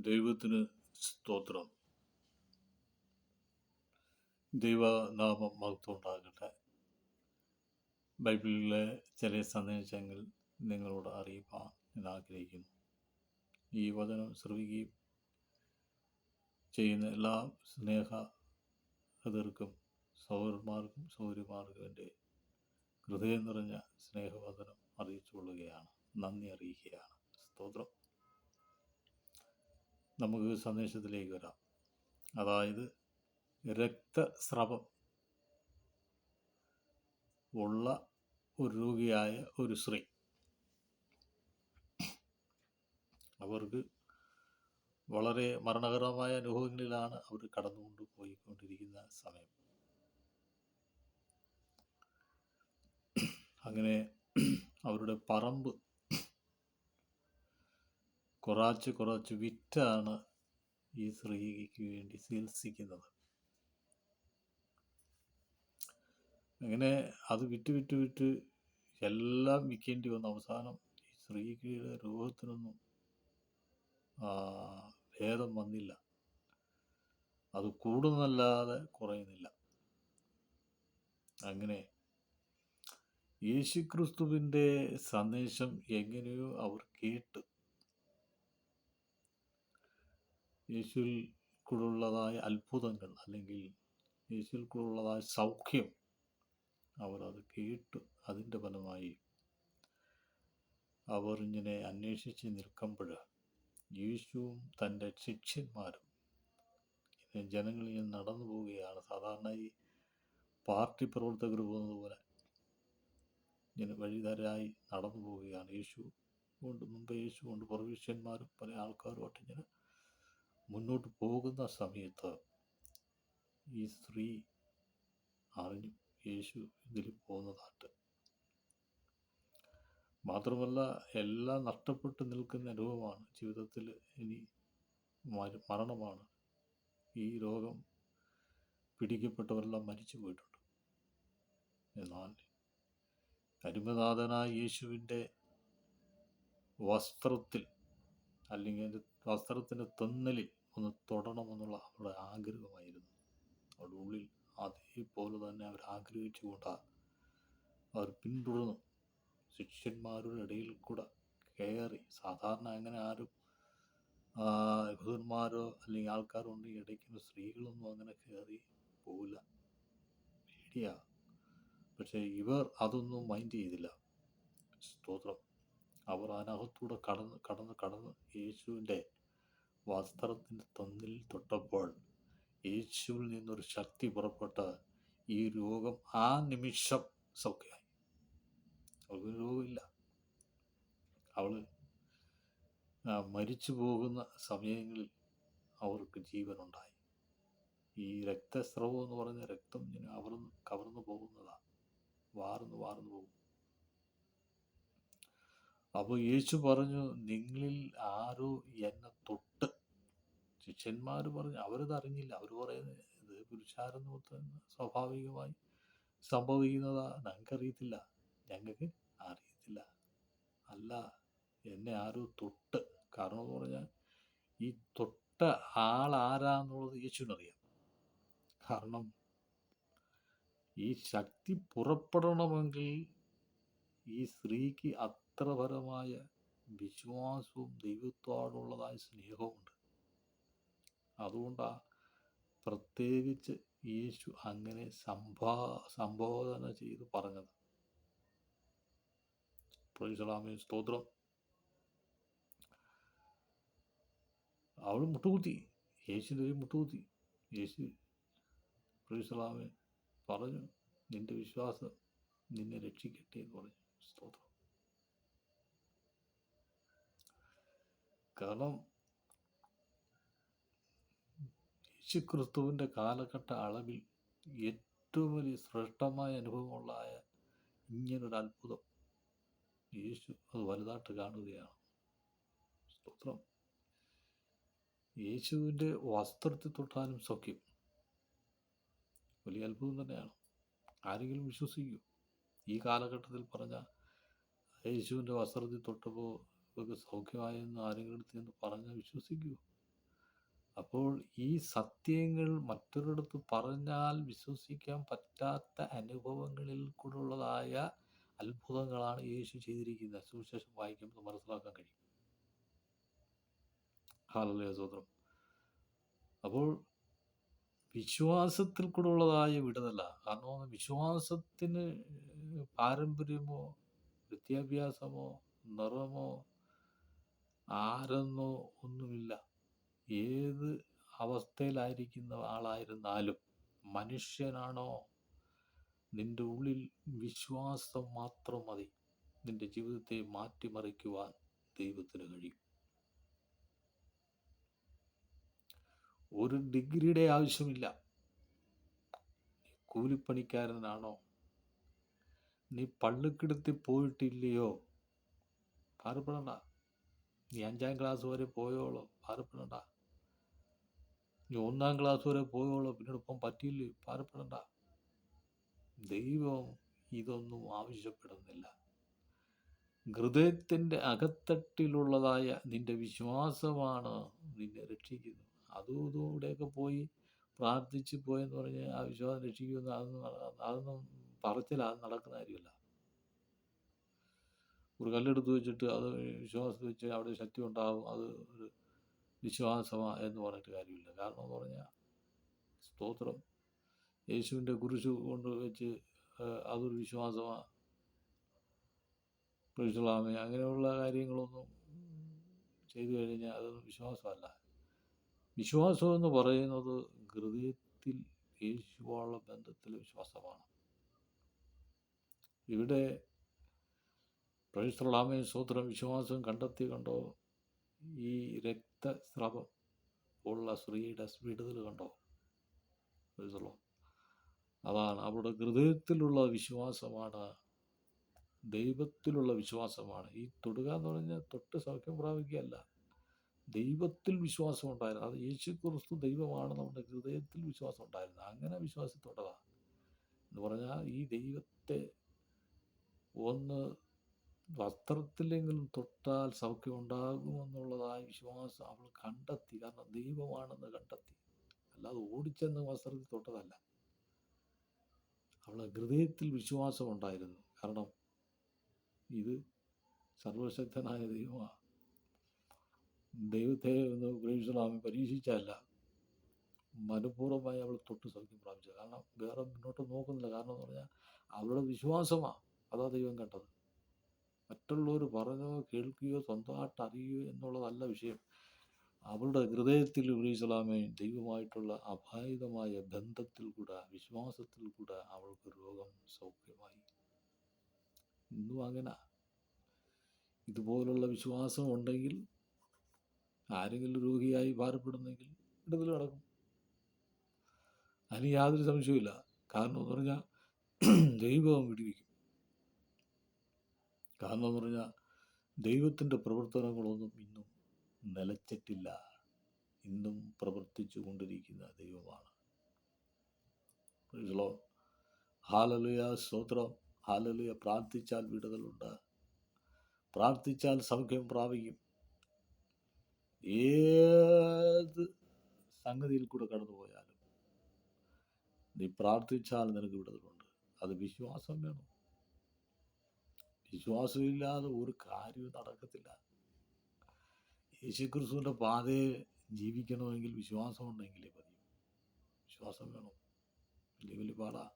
ദൈവത്തിന് സ്തോത്രം. ദൈവനാമം മഹത്വമുണ്ടാകട്ടെ ബൈബിളിലെ ചില സന്ദേശങ്ങൾ നിങ്ങളോട് അറിയിപ്പാൻ ഞാൻ ആഗ്രഹിക്കുന്നു. ഈ വചനം ശ്രവിക്കുകയും ചെയ്യുന്ന എല്ലാ സ്നേഹ ഹൃദർക്കും സൗരന്മാർക്കും സൗര്യമാർക്കും എന്റെ ഹൃദയം നിറഞ്ഞ സ്നേഹവചനം അറിയിച്ചു കൊള്ളുകയാണ് നന്ദി അറിയിക്കുകയാണ്. സ്തോത്രം. നമുക്ക് സന്ദേശത്തിലേക്ക് വരാം. അതായത് രക്തസ്രവം ഉള്ള ഒരു രോഗിയായ ഒരു സ്ത്രീ. അവർക്ക് വളരെ മരണകരമായ അനുഭവങ്ങളിലാണ് അവർ കടന്നുകൊണ്ട് പോയിക്കൊണ്ടിരിക്കുന്ന സമയം. അങ്ങനെ അവരുടെ പറമ്പ് കുറച്ച് കുറച്ച് വിറ്റാണ് ഈ സ്ത്രീക്ക് വേണ്ടി ചികിത്സിക്കുന്നത്. അങ്ങനെ അത് വിറ്റ് വിറ്റ് വിറ്റ് എല്ലാം വിൽക്കേണ്ടി വന്ന. അവസാനം ഈ സ്ത്രീയുടെ രോഗത്തിനൊന്നും ഭേദം വന്നില്ല. അത് കൂടുന്നല്ലാതെ കുറയുന്നില്ല. അങ്ങനെ യേശുക്രിസ്തുവിന്റെ സന്ദേശം എങ്ങനെയോ അവർ കേട്ട്. യേശുവിൽ കൂടുള്ളതായ അത്ഭുതങ്ങൾ അല്ലെങ്കിൽ യേശുവിൽ കൂടുള്ളതായ സൗഖ്യം അവർ അത് കേട്ടു. അതിന്റെ ഫലമായി അവർ ഇങ്ങനെ അന്വേഷിച്ച് നിൽക്കുമ്പോൾ യേശുവും തന്റെ ശിഷ്യന്മാരും ജനങ്ങളിൽ നടന്നു പോവുകയാണ്. സാധാരണ ഈ പാർട്ടി പ്രവർത്തകർ പോകുന്നത് പോലെ ഇങ്ങനെ വഴിതരായി നടന്നു പോവുകയാണ്. യേശു കൊണ്ട് മുമ്പ് യേശു കൊണ്ട് പ്രവിശ്യന്മാരും പല ആൾക്കാരുമായിട്ട് ഇങ്ങനെ മുന്നോട്ട് പോകുന്ന സമയത്ത് ഈ സ്ത്രീ അറിഞ്ഞു യേശു ഇതിൽ പോകുന്നതായിട്ട് മാത്രമല്ല എല്ലാം നഷ്ടപ്പെട്ട് നിൽക്കുന്ന അനുഭവമാണ്. ജീവിതത്തിൽ ഇനി മരണമാണ്. ഈ രോഗം പിടിക്കപ്പെട്ടവരെല്ലാം മരിച്ചു പോയിട്ടുണ്ട്. എന്നാൽ അരുമനാഥനായ യേശുവിന്റെ വസ്ത്രത്തിൽ അല്ലെങ്കിൽ വസ്ത്രത്തിന്റെ തെന്നലിൽ ഒന്ന് തൊടണമെന്നുള്ള അവരുടെ ആഗ്രഹമായിരുന്നു. അവരുടെ ഉള്ളിൽ അതേപോലെ തന്നെ അവർ ആഗ്രഹിച്ചുകൊണ്ടാണ് അവർ പിന്തുടർന്നു. ശിഷ്യന്മാരുടെ ഇടയിൽ കൂടെ കയറി. സാധാരണ അങ്ങനെ ആരും യഹൂദന്മാരോ അല്ലെങ്കിൽ ആൾക്കാരോ ഉണ്ടെങ്കിൽ ഇടയ്ക്ക് സ്ത്രീകളൊന്നും അങ്ങനെ കയറി പോവില്ല. പേടിയാ. പക്ഷേ ഇവർ അതൊന്നും മൈൻഡ് ചെയ്തില്ല. സ്തോത്രം. അവർ അതിനകത്തൂടെ കടന്ന് കടന്ന് കടന്ന് യേശുവിന്റെ വസ്ത്രത്തിന്റെ തന്നിൽ തൊട്ടപ്പോൾ യേശുവിൽ നിന്നൊരു ശക്തി പുറപ്പെട്ട ഈ രോഗം ആ നിമിഷം സൗഖ്യമായി. അവൾക്ക് രോഗമില്ല. അവൾ മരിച്ചു പോകുന്ന സമയങ്ങളിൽ അവർക്ക് ജീവനുണ്ടായി. ഈ രക്തസ്രവം എന്ന് പറഞ്ഞ രക്തം ഇങ്ങനെ അവർന്ന് കവർന്നു പോകുന്നതാണ് വാർന്ന് വാർന്നു പോകും. അപ്പോൾ യേശു പറഞ്ഞു നിങ്ങളിൽ ആരോ എന്നെ തൊട്ട് ശിഷ്യന്മാർ പറഞ്ഞു അവരത് അറിഞ്ഞില്ല. അവർ പറയുന്നത് ഇത് പുരുഷാരെന്ന് സ്വാഭാവികമായി സംഭവിക്കുന്നതാ. ഞങ്ങൾക്കറിയത്തില്ല. ഞങ്ങൾക്ക് അറിയത്തില്ല. അല്ല എന്നെ ആരോ തൊട്ട്. കാരണം എന്ന് പറഞ്ഞാൽ ഈ തൊട്ട ആൾ ആരാന്നുള്ളത് യേശുവിനറിയാം. കാരണം ഈ ശക്തി പുറപ്പെടണമെങ്കിൽ ഈ സ്ത്രീക്ക് അത്രപരമായ വിശ്വാസവും ദൈവത്തോടുള്ളതായ സ്നേഹവുമുണ്ട്. അതുകൊണ്ടാ പ്രത്യേകിച്ച് യേശു അങ്ങനെ സംഭാ സംബോധന ചെയ്ത് പറഞ്ഞത്. പ്രതിസലാമി സ്തോത്രം. അവൾ മുട്ടുകുത്തി. യേശുവിന്റെ മുട്ടുകുത്തി. യേശു പ്രതിസലാമി പറഞ്ഞു നിന്റെ വിശ്വാസം നിന്നെ രക്ഷിക്കട്ടെ എന്ന് പറഞ്ഞു. സ്തോത്രം. കാരണം യേശു ക്രിസ്തുവിന്റെ കാലഘട്ട അളവിൽ ഏറ്റവും വലിയ ശ്രേഷ്ഠമായ അനുഭവമുള്ളായ ഇങ്ങനൊരു അത്ഭുതം യേശു അത് വലുതായിട്ട് കാണുകയാണ്. സ്തോത്രം. യേശുവിന്റെ വസ്ത്രത്തിൽ തൊട്ടാലും സൗഖ്യം. വലിയ അത്ഭുതം തന്നെയാണ്. ആരെങ്കിലും വിശ്വസിക്കൂ. ഈ കാലഘട്ടത്തിൽ പറഞ്ഞ യേശുവിന്റെ വസ്ത്രത്തിൽ തൊട്ടപ്പോൾ ഇവർക്ക് സൗഖ്യമായെന്ന് ആരെങ്കിലും അടുത്ത് എന്ന് പറഞ്ഞാൽ വിശ്വസിക്കൂ. അപ്പോൾ ഈ സത്യങ്ങൾ മറ്റൊരിടത്ത് പറഞ്ഞാൽ വിശ്വസിക്കാൻ പറ്റാത്ത അനുഭവങ്ങളിൽ കൂടുള്ളതായ അത്ഭുതങ്ങളാണ് യേശു ചെയ്തിരിക്കുന്നത്. സുവിശേഷം വായിക്കുമ്പോൾ മനസ്സിലാക്കാൻ കഴിയും. ഹാലല്ലേ സ്വതന്ത്രം അപ്പോൾ വിശ്വാസത്തിൽ കൂടെ ഉള്ളതായ വിടുതല. കാരണം വിശ്വാസത്തിന് പാരമ്പര്യമോ വിദ്യാഭ്യാസമോ നിറമോ ആരെന്നോ ഒന്നുമില്ല. ഏത് അവസ്ഥയിലായിരിക്കുന്ന ആളായിരുന്നാലും മനുഷ്യനാണോ നിന്റെ ഉള്ളിൽ വിശ്വാസം മാത്രം മതി. നിന്റെ ജീവിതത്തെ മാറ്റിമറിക്കുവാൻ ദൈവത്തിന് കഴിയും. ഒരു ഡിഗ്രിയുടെ ആവശ്യമില്ല. കൂലിപ്പണിക്കാരനാണോ? നീ പള്ളിക്കിടത്തിൽ പോയിട്ടില്ലയോ? ഭാരപ്പെടണ്ട നീ അഞ്ചാം ക്ലാസ് വരെ പോയോളോ. ഭാരപ്പെടണ്ട നീ ഒന്നാം ക്ലാസ് വരെ പോയോളൂ. പിന്നീട് ഇപ്പം പറ്റിയില്ലേ? ഭാരപ്പെടണ്ട ദൈവം ഇതൊന്നും ആവശ്യപ്പെടുന്നില്ല. ഹൃദയത്തിന്റെ അകത്തട്ടിലുള്ളതായ നിന്റെ വിശ്വാസമാണ് നിന്നെ രക്ഷിക്കുന്നത്. അതും ഇതുകൂടെയൊക്കെ പോയി പ്രാർത്ഥിച്ച് പോയെന്ന് പറഞ്ഞ് ആ വിശ്വാസം രക്ഷിക്കുമെന്ന് അതൊന്നും അതൊന്നും പറച്ചില്ല അത് നടക്കുന്ന കാര്യമല്ല. ഒരു കല്ലെടുത്ത് വെച്ചിട്ട് അത് വിശ്വാസത്തിൽ വെച്ച് അവിടെ ശക്തി ഉണ്ടാകും അത് ഒരു വിശ്വാസമാണ് എന്ന് പറഞ്ഞിട്ട് കാര്യമില്ല. കാരണം എന്ന് പറഞ്ഞാൽ സ്തോത്രം യേശുവിന്റെ കുരിശ് കൊണ്ട് വെച്ച് അതൊരു വിശ്വാസമാണ് പ്രവിശ്യലാമേ അങ്ങനെയുള്ള കാര്യങ്ങളൊന്നും ചെയ്തു കഴിഞ്ഞാൽ അതൊന്നും വിശ്വാസമല്ല. വിശ്വാസം എന്ന് പറയുന്നത് ഹൃദയത്തിൽ യേശുവായുള്ള ബന്ധത്തിലെ വിശ്വാസമാണ്. ഇവിടെ പ്രവിശ്യലാമേ സ്തോത്രം വിശ്വാസം കണ്ടെത്തി കണ്ടോ? ഈ രക്തസ്രവം ഉള്ള സ്ത്രീയുടെ വിടുതൽ കണ്ടോ? അതാണ് അവരുടെ ഹൃദയത്തിലുള്ള വിശ്വാസമാണ്. ദൈവത്തിലുള്ള വിശ്വാസമാണ്. ഈ തൊടുക എന്ന് പറഞ്ഞാൽ തൊട്ട് സൗഖ്യം പ്രാപിക്കുകയല്ല. ദൈവത്തിൽ വിശ്വാസം ഉണ്ടായിരുന്നു. അത് യേശു ക്രിസ്തു ദൈവമാണ് നമ്മുടെ ഹൃദയത്തിൽ വിശ്വാസം ഉണ്ടായിരുന്നു. അങ്ങനെ വിശ്വാസത്തോടതാണ് എന്ന് പറഞ്ഞാൽ ഈ ദൈവത്തെ ഒന്ന് വസ്ത്രത്തിലെങ്കിലും തൊട്ടാൽ സൗഖ്യം ഉണ്ടാകുമെന്നുള്ളതായ വിശ്വാസം അവൾ കണ്ടെത്തി. കാരണം ദൈവമാണെന്ന് കണ്ടെത്തി. അല്ലാതെ ഓടിച്ചെന്ന് വസ്ത്രത്തിൽ തൊട്ടതല്ല. അവളെ ഹൃദയത്തിൽ വിശ്വാസം ഉണ്ടായിരുന്നു. കാരണം ഇത് സർവശക്തനായ ദൈവമാണ്. ദൈവത്തെ ഒന്ന് ഗ്രഹിച്ചതാമി പരീക്ഷിച്ചല്ല മനഃപൂർവമായി അവൾ തൊട്ട് സൗഖ്യം പ്രാപിച്ചത്. കാരണം വേറെ മുന്നോട്ട് നോക്കുന്നില്ല. കാരണം എന്ന് പറഞ്ഞാൽ അവളുടെ വിശ്വാസമാണ്. അതാ ദൈവം കണ്ടത്. മറ്റുള്ളവർ പറഞ്ഞോ കേൾക്കുകയോ സ്വന്തമായിട്ട് അറിയുകയോ എന്നുള്ളതല്ല വിഷയം. അവളുടെ ഹൃദയത്തിൽ ഉലീസലാമേ ദൈവമായിട്ടുള്ള അഭായുതമായ ബന്ധത്തിൽ കൂടെ വിശ്വാസത്തിൽ കൂടെ അവൾക്ക് രോഗം സൗഖ്യമായി. ഇന്നും അങ്ങനെ. ഇതുപോലുള്ള വിശ്വാസം ഉണ്ടെങ്കിൽ ആരെങ്കിലും രോഗിയായി ഭാരപ്പെടുന്നെങ്കിൽ ഇടത്തിൽ കിടക്കും അതിന് യാതൊരു സംശയവുമില്ല. കാരണം എന്ന് പറഞ്ഞാൽ ദൈവം വിടുവിക്കും. കാരണം എന്ന് പറഞ്ഞാൽ ദൈവത്തിന്റെ പ്രവർത്തനങ്ങളൊന്നും ഇന്നും നിലച്ചിട്ടില്ല. ഇന്നും പ്രവർത്തിച്ചു കൊണ്ടിരിക്കുന്ന ദൈവമാണ്. ഹാലലുയ സ്തോത്രം. ഹാലലുയ പ്രാർത്ഥിച്ചാൽ വിടുതലുണ്ട്. പ്രാർത്ഥിച്ചാൽ സൗഖ്യം പ്രാപിക്കും. ഏത് സംഗതിയിൽ കൂടെ കടന്നു പോയാലും നീ പ്രാർത്ഥിച്ചാൽ നിനക്ക് വിടുതലുണ്ട്. അത് വിശ്വാസം വേണം. വിശ്വാസമില്ലാതെ ഒരു കാര്യവും നടക്കത്തില്ല. യേശുക്രിസ്തുവിന്റെ പാതയെ ജീവിക്കണമെങ്കിൽ വിശ്വാസം ഉണ്ടെങ്കിലേ മതി വിശ്വാസം വേണം. വലിയ വലിയ പാടാ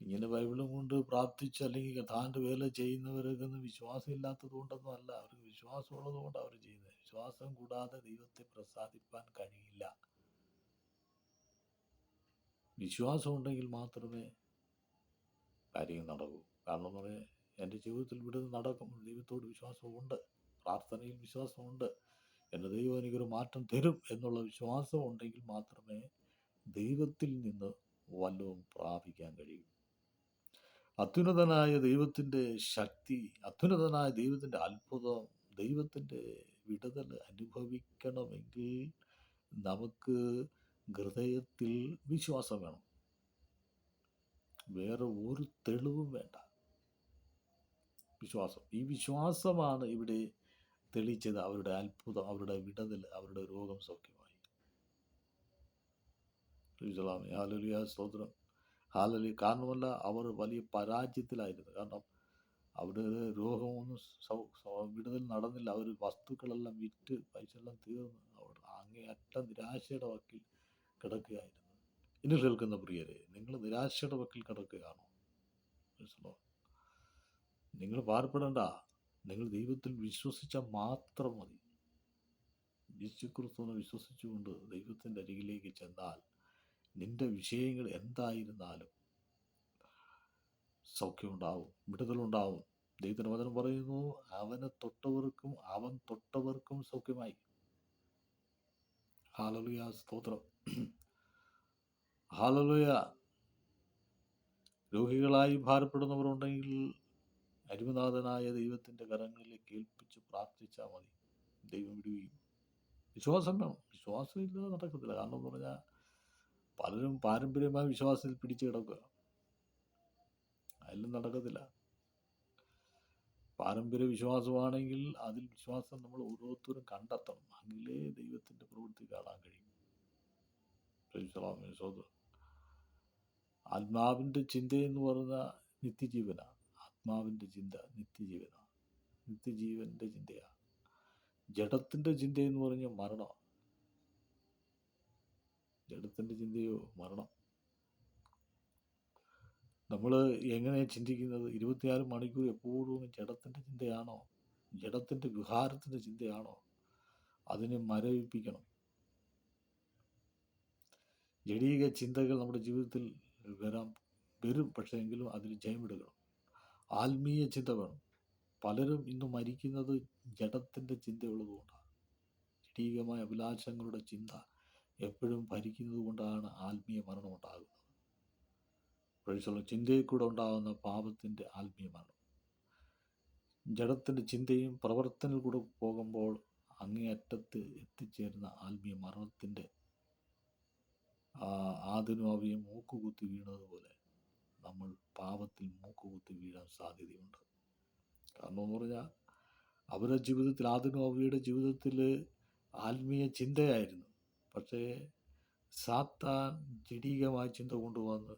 ഇങ്ങനെ ബൈബിളും കൊണ്ട് പ്രാർത്ഥിച്ച് അല്ലെങ്കിൽ കഥാന്റെ വേല ചെയ്യുന്നവരൊക്കെ വിശ്വാസം ഇല്ലാത്തത് കൊണ്ടൊന്നും അല്ല. അവർക്ക് വിശ്വാസമുള്ളത് കൊണ്ട് അവർ ചെയ്യുന്നത്. വിശ്വാസം കൂടാതെ ദൈവത്തെ പ്രസാദിപ്പാൻ കഴിയില്ല. വിശ്വാസം ഉണ്ടെങ്കിൽ മാത്രമേ കാര്യങ്ങൾ നടക്കൂ. കാരണം എന്ന് പറഞ്ഞാൽ എന്റെ ജീവിതത്തിൽ വിടുതൽ നടക്കും. ദൈവത്തോട് വിശ്വാസമുണ്ട്. പ്രാർത്ഥനയിൽ വിശ്വാസമുണ്ട്. എന്റെ ദൈവം എനിക്കൊരു മാറ്റം തരും എന്നുള്ള വിശ്വാസം ഉണ്ടെങ്കിൽ മാത്രമേ ദൈവത്തിൽ നിന്ന് വല്ലതും പ്രാപിക്കാൻ കഴിയൂ. അത്യുന്നതനായ ദൈവത്തിന്റെ ശക്തി അത്യുന്നതനായ ദൈവത്തിന്റെ അത്ഭുതം ദൈവത്തിന്റെ വിടുതൽ അനുഭവിക്കണമെങ്കിൽ നമുക്ക് ഹൃദയത്തിൽ വിശ്വാസം വേണം. വേറെ ഒരു തെളിവും വേണ്ട. വിശ്വാസം. ഈ വിശ്വാസമാണ് ഇവിടെ തെളിയിച്ചത് അവരുടെ അത്ഭുതം അവരുടെ വിടതൽ അവരുടെ രോഗം സൗഖ്യമായി. ഇസ്ലാമി ഹാലലിയ സ്തോത്രം. ഹാലലി കാരണമല്ല അവർ വലിയ പരാജയത്തിലായിരുന്നു. കാരണം അവിടെ രോഗമൊന്നും സൗ- വിടുതൽ നടന്നില്ല. അവർ വസ്തുക്കളെല്ലാം വിറ്റ് പൈസ എല്ലാം തീർന്നു അവിടെ അങ്ങേയറ്റം നിരാശയുടെ വക്കിൽ കിടക്കുകയായിരുന്നു. ഇനി കേൾക്കുന്ന പ്രിയരെ നിങ്ങൾ നിരാശയുടെ വക്കിൽ കിടക്കുകയാണോ? നിങ്ങൾ പാർപ്പെടേണ്ട. നിങ്ങൾ ദൈവത്തിൽ വിശ്വസിച്ചാൽ മാത്രം മതി. യേശുക്രിസ്തുവിനെ വിശ്വസിച്ചുകൊണ്ട് ദൈവത്തിന്റെ അരികിലേക്ക് ചെന്നാൽ നിന്റെ വിഷയങ്ങൾ എന്തായിരുന്നാലും സൗഖ്യമുണ്ടാവും വിടുതലുണ്ടാവും. ദൈവത്തിന്റെ വചനം പറയുന്നു അവനെ തൊട്ടവർക്കും അവൻ തൊട്ടവർക്കും സൗഖ്യമായി. ഹാലലുയ സ്തോത്രം. ഹാലലുയ രോഗികളായി ഭാരപ്പെടുന്നവരുണ്ടെങ്കിൽ അരുമനാഥനായ ദൈവത്തിന്റെ കരങ്ങളിലേക്ക് ഏൽപ്പിച്ച് പ്രാർത്ഥിച്ചാൽ മതി. ദൈവം വിടുകയും വിശ്വാസം വേണം വിശ്വാസം ഇല്ലാതെ നടക്കത്തില്ല. കാരണം എന്ന് പറഞ്ഞാൽ പലരും പാരമ്പര്യമായ വിശ്വാസത്തിൽ പിടിച്ചു കിടക്കുക. അതിലും നടക്കത്തില്ല. പാരമ്പര്യ വിശ്വാസമാണെങ്കിൽ അതിൽ വിശ്വാസം നമ്മൾ ഓരോരുത്തരും കണ്ടെത്തണം. എങ്കിലേ ദൈവത്തിന്റെ പ്രവൃത്തി കാണാൻ കഴിയും. സ്തോത്രം. ആത്മാവിന്റെ ചിന്തയെന്ന് പറഞ്ഞ നിത്യജീവനാണ്. ആത്മാവിന്റെ ചിന്ത നിത്യജീവനാണ് നിത്യജീവന്റെ ചിന്തയാണ് ജഡത്തിന്റെ ചിന്ത എന്ന് പറഞ്ഞാൽ മരണമാണ് ജഡത്തിന്റെ ചിന്തയോ മരണം? നമ്മൾ എങ്ങനെയാണ് ചിന്തിക്കുന്നത്? ഇരുപത്തിയാറ് മണിക്കൂർ എപ്പോഴും ജഡത്തിന്റെ ചിന്തയാണോ? ജഡത്തിന്റെ വിഹാരത്തിന്റെ ചിന്തയാണോ? അതിനെ മരവിപ്പിക്കണം. ജടീക ചിന്തകൾ നമ്മുടെ ജീവിതത്തിൽ വരാം. വരും പക്ഷേ എങ്കിലും അതിൽ ജയമെടുക്കണം. ആത്മീയ ചിന്ത വേണം. പലരും ഇന്ന് മരിക്കുന്നത് ജഡത്തിന്റെ ചിന്തയുള്ളതുകൊണ്ടാണ് ജടീകമായ അഭിലാഷങ്ങളുടെ ചിന്ത എപ്പോഴും ഭരിക്കുന്നത് കൊണ്ടാണ് ആത്മീയ മരണം ഉണ്ടാകുന്നത്. പ്രൊഫഷണൽ ചിന്തയിൽ കൂടെ ഉണ്ടാകുന്ന പാപത്തിന്റെ ആത്മീയ മരണം. ജഡത്തിന്റെ ചിന്തയും പ്രവർത്തനത്തിൽ കൂടെ പോകുമ്പോൾ അങ്ങേയറ്റത്ത് എത്തിച്ചേരുന്ന ആത്മീയ മരണത്തിന്റെ ആദിനാവിയെ മൂക്കുകുത്തി വീണതുപോലെ നമ്മൾ പാപത്തിൽ മൂക്കുകുത്തി വീഴാൻ സാധ്യതയുണ്ട്. കാരണം എന്ന് പറഞ്ഞാൽ അവരുടെ ജീവിതത്തിൽ ആദിനാവിയുടെ ജീവിതത്തിൽ ആത്മീയ ചിന്തയായിരുന്നു. പക്ഷേ സാത്താൻ ജഡീകമായ ചിന്ത കൊണ്ടുവന്ന്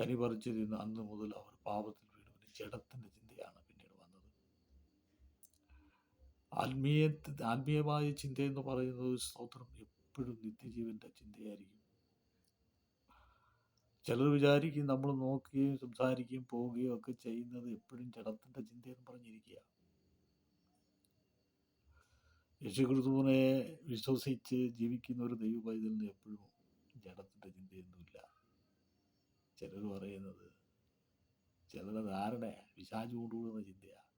കനി പറിച്ചു തിന്ന് അന്ന് മുതൽ അവർ പാപത്തിൽ വീണു. പിന്നെ ജഡത്തിന്റെ ചിന്തയാണ് പിന്നീട് വന്നത്. ആത്മീയ ആത്മീയമായ ചിന്തയെന്ന് പറയുന്നത് സ്തോത്രം എപ്പോഴും നിത്യജീവന്റെ ചിന്തയായിരിക്കും. ചിലർ വിചാരിക്കും നമ്മൾ നോക്കുകയും സംസാരിക്കുകയും പോവുകയും ഒക്കെ ചെയ്യുന്നത് എപ്പോഴും ജഡത്തിന്റെ ചിന്തയെന്ന് പറഞ്ഞിരിക്കുക യേശുക്രിസ്തുവിനെ വിശ്വസിച്ച് ജീവിക്കുന്ന ഒരു ദൈവ പൈതലിന് എപ്പോഴും ജഡത്തിന്റെ ചിന്തയൊന്നുമില്ല. ചിലർ പറയുന്നത് ചിലരുടെ ധാരണ വിശാജ് കൊണ്ടുകൂടുന്ന ചിന്തയാണ്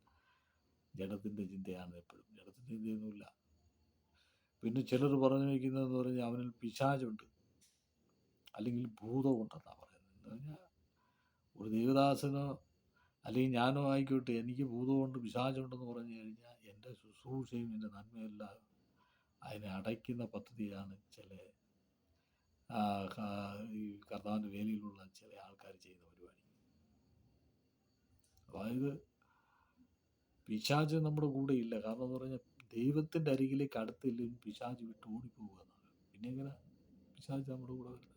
ജഡത്തിന്റെ ചിന്തയാണ് എപ്പോഴും. ജഡത്തിന്റെ ചിന്തയൊന്നുമില്ല. പിന്നെ ചിലർ പറഞ്ഞു വയ്ക്കുന്നതെന്ന് പറഞ്ഞാൽ അവനിൽ പിശാചുണ്ട്. അല്ലെങ്കിൽ ഭൂതമുണ്ടെന്നാണ് പറയുന്നത്. എന്ന് പറഞ്ഞാൽ ഒരു ദേവദാസനോ അല്ലെങ്കിൽ ഞാനോ ആയിക്കോട്ടെ എനിക്ക് ഭൂതമുണ്ട് വിശാചമുണ്ടെന്ന് പറഞ്ഞു കഴിഞ്ഞാൽ എന്റെ ശുശ്രൂഷയും എന്റെ നന്മയെല്ലാം അതിനെ അടയ്ക്കുന്ന പദ്ധതിയാണ് ചില ഈ കർത്താവിന്റെ വേലയിലുള്ള ചില ആൾക്കാർ ചെയ്യുന്ന പരിപാടി. അതായത് പിശാച് നമ്മുടെ കൂടെ ഇല്ല. കാരണം എന്ന് പറഞ്ഞാൽ ദൈവത്തിന്റെ അരികിലേക്ക് അടുത്തില്ലെങ്കിൽ പിശാജ് വിട്ട് ഓടിപ്പോവുക എന്നാണ്. പിന്നെ എങ്ങനെ? പിശാജ് നമ്മുടെ കൂടെ വരുന്നത്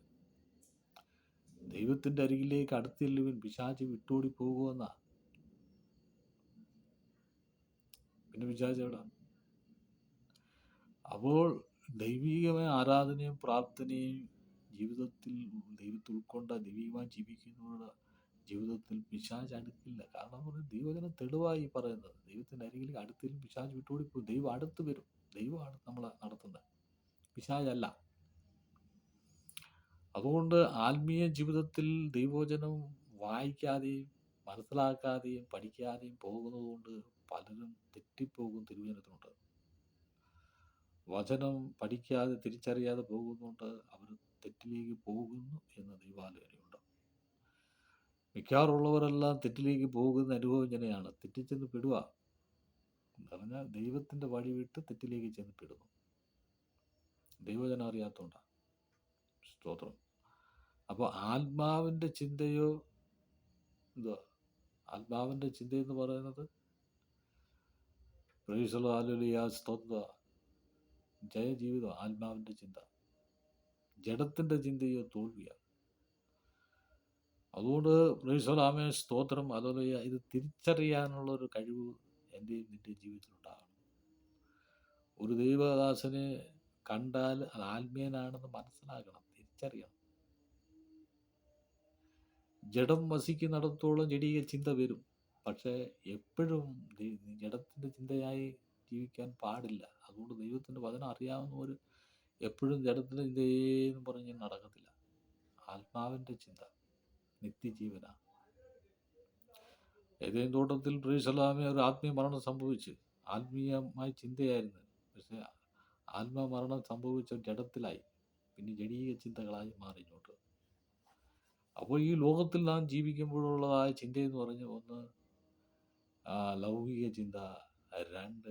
ദൈവത്തിന്റെ അരികിലേക്ക് അടുത്തില്ലവൻ പിശാച് വിട്ടോടി പോകുമെന്നാ പിന്നെ പിശാച് എവിടെ? അപ്പോൾ ദൈവികമായ ആരാധനയും പ്രാർത്ഥനയും ജീവിതത്തിൽ ദൈവത്തിൽ ഉൾക്കൊണ്ട ദൈവികമായി ജീവിക്കുന്നവരുടെ ജീവിതത്തിൽ പിശാജ് അടുക്കില്ല. കാരണം പറഞ്ഞാൽ ദൈവജനം തെളിവായി പറയുന്നത്. ദൈവത്തിന്റെ അരികിലേക്ക് അടുത്തിലും പിശാജ് വിട്ടുകൂടി പോകും. ദൈവം അടുത്ത് വരും. ദൈവമാണ് നമ്മളെ നടത്തുന്നത്. പിശാജല്ല അതുകൊണ്ട് ആത്മീയ ജീവിതത്തിൽ ദൈവവചനം വായിക്കാതെയും മനസ്സിലാക്കാതെയും പഠിക്കാതെയും പോകുന്നതുകൊണ്ട് പലരും തെറ്റിപ്പോകും തിരുവചനത്തിനുണ്ട് വചനം പഠിക്കാതെ തിരിച്ചറിയാതെ പോകുന്നുണ്ട് അവർ തെറ്റിലേക്ക് പോകുന്നു എന്ന ദൈവാലോചനയുണ്ട്. മിക്കാറുള്ളവരെല്ലാം തെറ്റിലേക്ക് പോകുന്ന അനുഭവം ഇങ്ങനെയാണ്. തെറ്റിച്ചെന്ന് പെടുക എന്ന് പറഞ്ഞാൽ ദൈവത്തിന്റെ വഴി വിട്ട് തെറ്റിലേക്ക് ചെന്ന് പെടുന്നു. ദൈവജനം അറിയാത്തതുകൊണ്ടാണ്. സ്തോത്രം. അപ്പോൾ ആത്മാവിന്റെ ചിന്തയോ എന്തുവാ? ആത്മാവിന്റെ ചിന്ത എന്ന് പറയുന്നത് പ്രൈസലോ ആലുലിയ സ്തോത്ര ജയജീവിതം ആത്മാവിന്റെ ചിന്ത. ജഡത്തിന്റെ ചിന്തയോ തോൽവിയാണ് അതുകൊണ്ട് പ്രൈസലാമേ സ്തോത്രം അതുപോലെ ഇത് തിരിച്ചറിയാനുള്ള ഒരു കഴിവ് എന്റെയും നിന്റെ ജീവിതത്തിലുണ്ടാകണം. ഒരു ദൈവദാസനെ കണ്ടാൽ അത് ആത്മീയനാണെന്ന് മനസ്സിലാക്കണം തിരിച്ചറിയണം. ജഡം വസിക്കുന്നിടത്തോളം ജടീയ ചിന്ത വരും. പക്ഷേ എപ്പോഴും ജഡത്തിന്റെ ചിന്തയായി ജീവിക്കാൻ പാടില്ല. അതുകൊണ്ട് ദൈവത്തിന്റെ വചനം അറിയാവുന്നവർ എപ്പോഴും ജഡത്തിന്റെ ചിന്തയെന്ന് പറഞ്ഞ് നടക്കത്തില്ല. ആത്മാവിന്റെ ചിന്ത നിത്യജീവനാണ് ഏതെങ്കിലും തോട്ടത്തിൽ പ്രീസലാമി ഒരു ആത്മീയ മരണം സംഭവിച്ചു ആത്മീയമായ ചിന്തയായിരുന്നു. പക്ഷേ ആത്മമരണം സംഭവിച്ച ജഡത്തിലായി. പിന്നെ ജടീയ ചിന്തകളായി മാറി അപ്പോൾ ഈ ലോകത്തിൽ നാം ജീവിക്കുമ്പോഴുള്ളതായ ചിന്തയെന്ന് പറഞ്ഞ ഒന്ന് ലൗകിക ചിന്ത രണ്ട്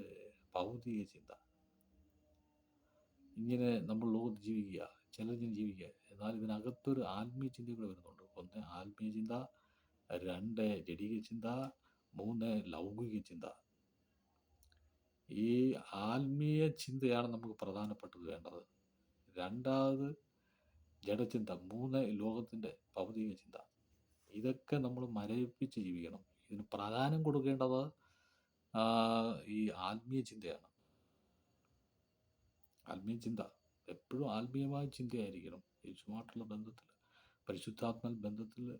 ഭൗതിക ചിന്ത. ഇങ്ങനെ നമ്മൾ ലോകത്ത് ജീവിക്കുക ചിലരും ജീവിക്കുക. എന്നാൽ ഇതിനകത്തൊരു ആത്മീയ ചിന്ത കൂടെ വരുന്നുണ്ട്. ഒന്ന് ആത്മീയ ചിന്ത രണ്ട് ജടീയ ചിന്ത മൂന്ന് ലൗകിക ചിന്ത. ഈ ആത്മീയ ചിന്തയാണ് നമുക്ക് പ്രധാനപ്പെട്ടത് വേണ്ടത്. രണ്ടാമത് ജഡചിന്ത മൂന്ന് ലോകത്തിന്റെ ഭൗതിക ചിന്ത. ഇതൊക്കെ നമ്മൾ മരവിപ്പിച്ച് ജീവിക്കണം. ഇതിന് പ്രാധാന്യം കൊടുക്കേണ്ടത് ഈ ആത്മീയ ചിന്തയാണ്. ആത്മീയ ചിന്ത എപ്പോഴും ആത്മീയമായ ചിന്തയായിരിക്കണം. യേശുമായിട്ടുള്ള ബന്ധത്തിൽ പരിശുദ്ധാത്മ ബന്ധത്തിൽ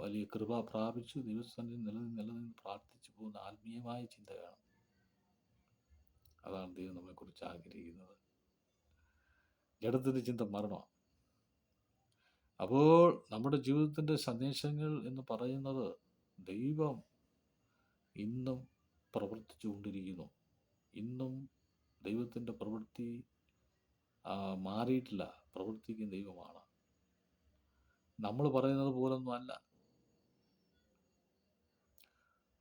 വലിയ കൃപ പ്രാപിച്ച് ദൈവസ്ഥാനിൽ നിലനിന്ന് നിലനിന്ന് പ്രാർത്ഥിച്ചു പോകുന്ന ആത്മീയമായ ചിന്തയാണ്. അതാണ് ദൈവം നമ്മെക്കുറിച്ച് ആഗ്രഹിക്കുന്നത്. ജഡത്തിന്റെ ചിന്ത മരണമാണ്. അപ്പോൾ നമ്മുടെ ജീവിതത്തിന്റെ സന്ദേശങ്ങൾ എന്ന് പറയുന്നത് ദൈവം ഇന്നും പ്രവർത്തിച്ചു കൊണ്ടിരിക്കുന്നു ഇന്നും ദൈവത്തിന്റെ പ്രവൃത്തി മാറിയിട്ടില്ല. പ്രവർത്തിക്കുന്ന ദൈവമാണ്. നമ്മൾ പറയുന്നത് പോലൊന്നും അല്ല.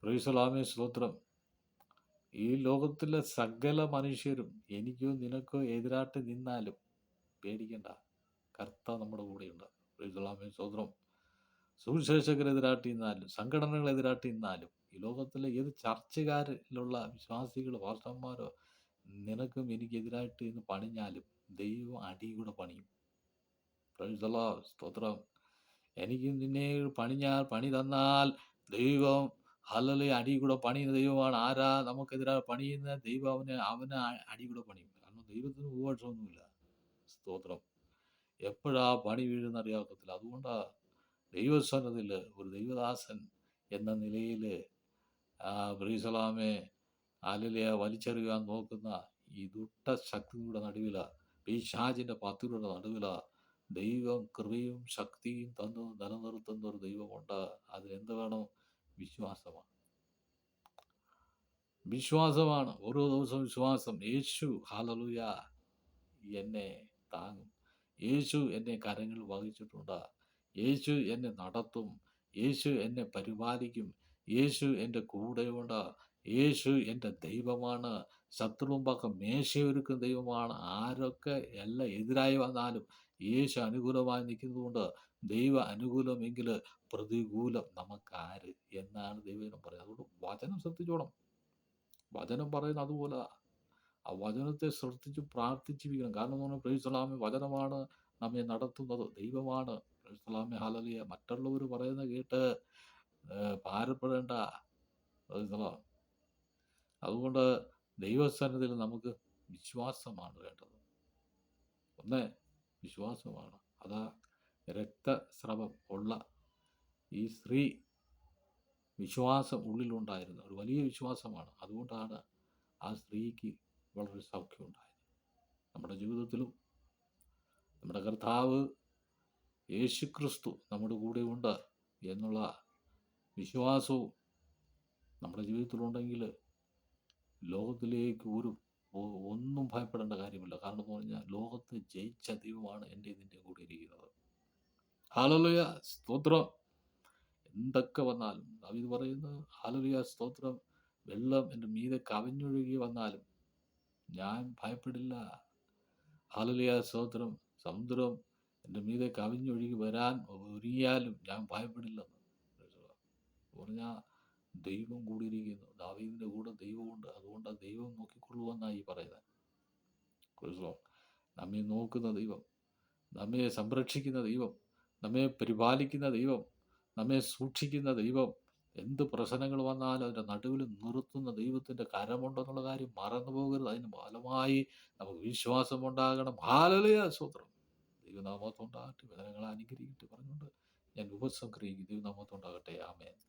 പ്രൈസലാമേ സ്തോത്രം. ഈ ലോകത്തിലെ സകല മനുഷ്യരും എനിക്കോ നിനക്കോ എതിരായിട്ട് നിന്നാലും പേടിക്കണ്ട. കർത്ത നമ്മുടെ കൂടെയുണ്ട്. പ്രൈസലാമേ സ്വതന്ത്രം സുവിശേഷകരെതിരാട്ടി നിന്നാലും സംഘടനകളെതിരാട്ടി നിന്നാലും ഈ ലോകത്തിലെ ഏത് ചർച്ചകാരിലുള്ള വിശ്വാസികൾ പാസ്റ്റർമാരോ നിനക്കും എനിക്കെതിരായിട്ട് ഇന്ന് പണിഞ്ഞാലും ദൈവം അടി കൂടെ പണിയും സ്തോത്രം. എനിക്ക് നിന്നെ പണിഞ്ഞാൽ പണി തന്നാൽ ദൈവം ഹലലി അടി കൂടെ പണിയുന്ന ദൈവമാണ്. ആരാ നമുക്കെതിരായി പണിയുന്ന ദൈവം അവന് അവന് അടി കൂടെ പണിയും. കാരണം ദൈവത്തിന് ഉപവാസമൊന്നുമില്ല സ്തോത്രം. എപ്പോഴാ പണി വീഴുന്ന അറിയാക്കത്തില്ല അതുകൊണ്ടാ ദൈവസ്വനത്തിൽ ഒരു ദൈവദാസൻ എന്ന നിലയിൽ ബ്രീസലാമെ അലലെ വലിച്ചെറിയാൻ നോക്കുന്ന ഈ ദുട്ട ശക്തിയുടെ നടുവില പിശാജിന്റെ പത്തിലൂടെ നടുവില ദൈവം കൃപയും ശക്തിയും തന്നു നിലനിർത്തുന്ന ഒരു ദൈവമുണ്ട്. അതിനെന്ത് വേണം? വിശ്വാസമാണ്. വിശ്വാസമാണ്. ഓരോ ദിവസവും വിശ്വാസം. യേശു ഹാലലുയ എന്നെ താങ്ങും. യേശു എന്നെ കരങ്ങൾ വഹിച്ചിട്ടുണ്ട്. യേശു എന്നെ നടത്തും. യേശു എന്നെ പരിപാലിക്കും. യേശു എന്റെ കൂടെയുണ്ട്. യേശു എന്റെ ദൈവമാണ്. ശത്രുമ്പക്കം മേശയൊരുക്കുന്ന ദൈവമാണ്. ആരൊക്കെ എല്ലാം എതിരായി വന്നാലും യേശു അനുകൂലമായി നിൽക്കുന്നതുകൊണ്ട് ദൈവ അനുകൂലമെങ്കിൽ പ്രതികൂലം നമുക്കാര് എന്നാണ് ദൈവം പറയുന്നത്. അതുകൊണ്ട് വചനം ശ്രദ്ധിച്ചോണം. വചനം പറയുന്നത് അതുപോലെ ആ വചനത്തെ ശ്രദ്ധിച്ച് പ്രാർത്ഥിച്ചിരിക്കണം. കാരണം എന്ന് പറഞ്ഞാൽ പ്രൈസലാമി വചനമാണ് നമ്മെ നടത്തുന്നത്. ദൈവമാണ്. പ്രൈസലാമി ഹലലിയ മറ്റുള്ളവർ പറയുന്ന കേട്ട് ഭാരപ്പെടേണ്ട അതുകൊണ്ട് ദൈവസ്ഥാനത്തിൽ നമുക്ക് വിശ്വാസമാണ് വേണ്ടത്. ഒന്ന് വിശ്വാസമാണ്. അതാ രക്തസ്രവം ഉള്ള ഈ സ്ത്രീ വിശ്വാസം ഉള്ളിലുണ്ടായിരുന്ന ഒരു വലിയ വിശ്വാസമാണ്. അതുകൊണ്ടാണ് ആ സ്ത്രീക്ക് വളരെ സൗഖ്യമുണ്ടായത് നമ്മുടെ ജീവിതത്തിലും നമ്മുടെ കർത്താവ് യേശു ക്രിസ്തു നമ്മുടെ കൂടെ ഉണ്ട് എന്നുള്ള വിശ്വാസവും നമ്മുടെ ജീവിതത്തിലുണ്ടെങ്കിൽ ലോകത്തിലേക്ക് ഒരു ഒന്നും ഭയപ്പെടേണ്ട കാര്യമില്ല. കാരണം എന്ന് പറഞ്ഞാൽ ലോകത്തെ ജയിച്ച ദൈവമാണ് എന്റെ ഇതിന്റെ കൂടെ ഇരിക്കുന്നത്. ഹാലലുയ സ്തോത്രം. എന്തൊക്കെ വന്നാലും ദാവീദ് പറയുന്നത് ഹാലലുയ സ്തോത്രം. വെള്ളം എന്റെ മീതെ കവിഞ്ഞൊഴുകി വന്നാലും ഞാൻ ഭയപ്പെടില്ല. ഹാലലിയ സ്തോത്രം. സമുദ്രം എന്റെ മീതെ കവിഞ്ഞൊഴുകി വരാൻ ഒരുങ്ങിയാലും ഞാൻ ഭയപ്പെടില്ലെന്ന് പറഞ്ഞാൽ ദൈവം കൂടിയിരിക്കുന്നു. ദാവീദിന്റെ കൂടെ ദൈവമുണ്ട്. അതുകൊണ്ട് ദൈവം നോക്കിക്കൊള്ളുവെന്നാണ് ഈ പറയുന്നത്. കുറിച്ചോ നമ്മെ നോക്കുന്ന ദൈവം നമ്മെ സംരക്ഷിക്കുന്ന ദൈവം നമ്മെ പരിപാലിക്കുന്ന ദൈവം നമ്മെ സൂക്ഷിക്കുന്ന ദൈവം എന്ത് പ്രശ്നങ്ങൾ വന്നാലും അതിന്റെ നടുവിൽ നിർത്തുന്ന ദൈവത്തിന്റെ കരമുണ്ടെന്നുള്ള കാര്യം മറന്നു പോകരുത്. അതിന് ഫലമായി നമുക്ക് വിശ്വാസം ഉണ്ടാകണം. ഹാലലയ സൂത്രം ദൈവനാമത്തുണ്ടാകട്ടെ വേദനകൾ അനുഗ്രഹിക്കട്ടെ പറഞ്ഞുകൊണ്ട് ഞാൻ ഉപസംഗ്രഹിക്കും ദൈവനാമത്തുണ്ടാകട്ടെ ആമേൻ.